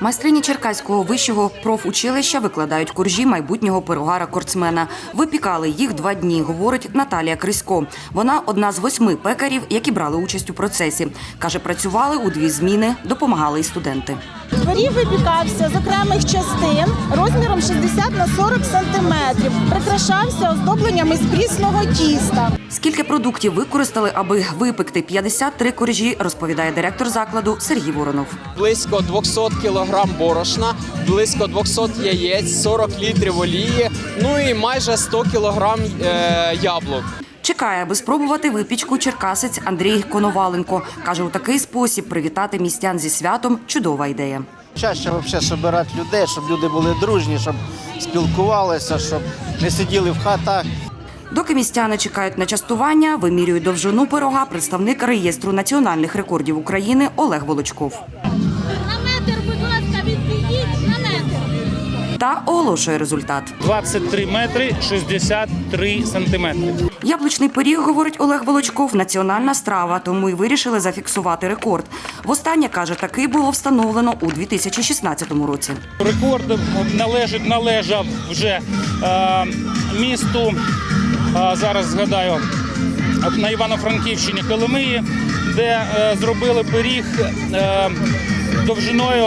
Майстрині Черкаського вищого профучилища викладають коржі майбутнього пирогара-кортсмена. Випікали їх два дні, говорить Наталія Крисько. Вона одна з восьми пекарів, які брали участь у процесі. Каже, працювали у дві зміни, допомагали й студенти. Пиріг випікався з окремих частин розміром 60 на 40 сантиметрів. Прикрашався оздобленнями з прісного тіста. Скільки продуктів використали, аби випекти 53 коржі, розповідає директор закладу Сергій Воронов. близько 200 кг борошна, близько 200 яєць, 40 літрів олії, ну і майже 100 кг е, яблук. Чекає, аби спробувати випічку черкасець Андрій Коноваленко. Каже, у такий спосіб привітати містян зі святом чудова ідея. Чаще взагалі збирати людей, щоб люди були дружні, щоб спілкувалися, щоб не сиділи в хатах. Доки містяни чекають на частування, вимірює довжину пирога представник реєстру національних рекордів України Олег Волочков. Та оголошує результат. 23 метри 63 сантиметри. Яблучний пиріг, говорить Олег Волочков, національна страва, тому й вирішили зафіксувати рекорд. Востаннє каже, такий було встановлено у 2016 році. Рекорд належить належав вже е, місту. е, зараз згадаю на Івано-Франківщині Коломиї, де е, зробили пиріг е, довжиною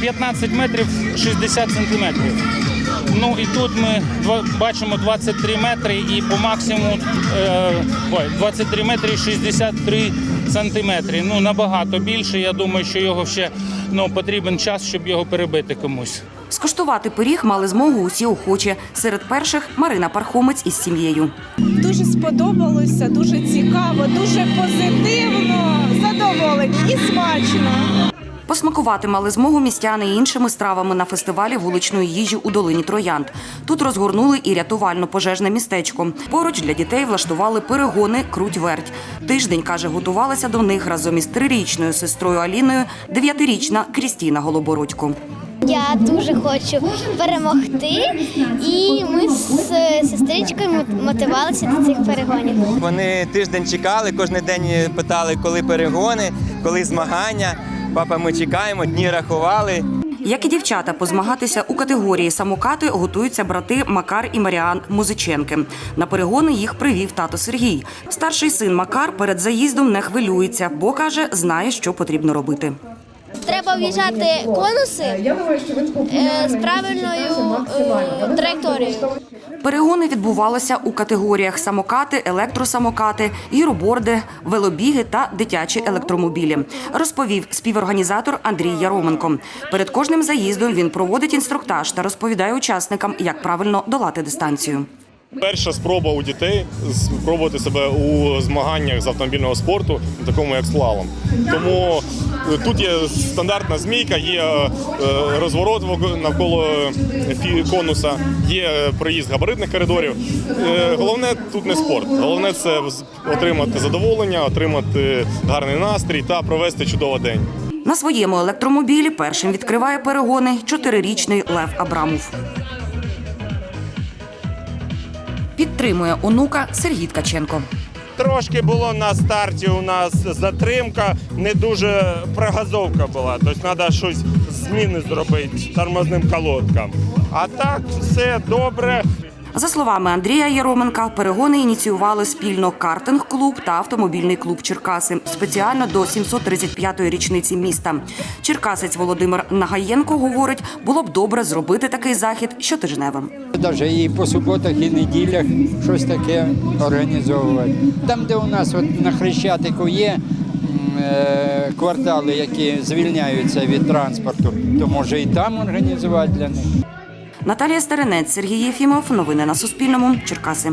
15 метрів 60 сантиметрів. Ну і тут ми бачимо 23 метри і по максимуму е, ой, 23 метри 63 сантиметри. Ну набагато більше. Я думаю, що його ще ну, потрібен час, щоб його перебити комусь. Скуштувати пиріг мали змогу усі охочі. Серед перших Марина Пархомець із сім'єю. Дуже сподобалося, дуже цікаво, дуже позитивно, задоволені і смачно. Посмакувати мали змогу містяни і іншими стравами на фестивалі вуличної їжі у долині Троянд. Тут розгорнули і рятувально-пожежне містечко. Поруч для дітей влаштували перегони круть-верть. Тиждень каже, готувалася до них разом із трирічною сестрою Аліною, дев'ятирічна Крістіна Голобородько. Я дуже хочу перемогти, і ми з сестричкою мот- мотивувалися до цих перегонів. Вони тиждень чекали, кожен день питали, коли перегони, коли змагання. Папа, ми чекаємо, дні рахували. Як і дівчата, позмагатися у категорії самокати готуються брати Макар і Маріан Музиченки. На перегони їх привів тато Сергій. Старший син Макар перед заїздом не хвилюється, бо каже, знає, що потрібно робити. Треба в'їжджати конуси е, з правильною е, траєкторією. Перегони відбувалися у категоріях самокати, електросамокати, гіроборди, велобіги та дитячі електромобілі. Розповів співорганізатор Андрій Яроменко. Перед кожним заїздом він проводить інструктаж та розповідає учасникам, як правильно долати дистанцію. Перша спроба у дітей спробувати себе у змаганнях з автомобільного спорту, такому як слалом. Тому е, тут є стандартна змійка, є е, розворот навколо конуса, є проїзд габаритних коридорів. Е, Головне тут не спорт. Головне це отримати задоволення, отримати гарний настрій та провести чудовий день. На своєму електромобілі першим відкриває перегони чотирирічний Лев Абрамов. Підтримує онука Сергій Ткаченко. Трошки було на старті у нас затримка, не дуже прогазовка була. Тобто треба щось зміни зробити тормозним колодкам. А так все добре. За словами Андрія Яроменка, перегони ініціювали спільно картинг-клуб та автомобільний клуб Черкаси спеціально до 735-ї річниці міста. Черкасець Володимир Нагаєнко говорить, було б добре зробити такий захід щотижневим. Навіть і по суботах, і неділях щось таке організовувати. Там, де у нас от на Хрещатику є е, квартали, які звільняються від транспорту, то може і там організувати для них. Наталія Старинець, Сергій Єфімов. Новини на Суспільному. Черкаси.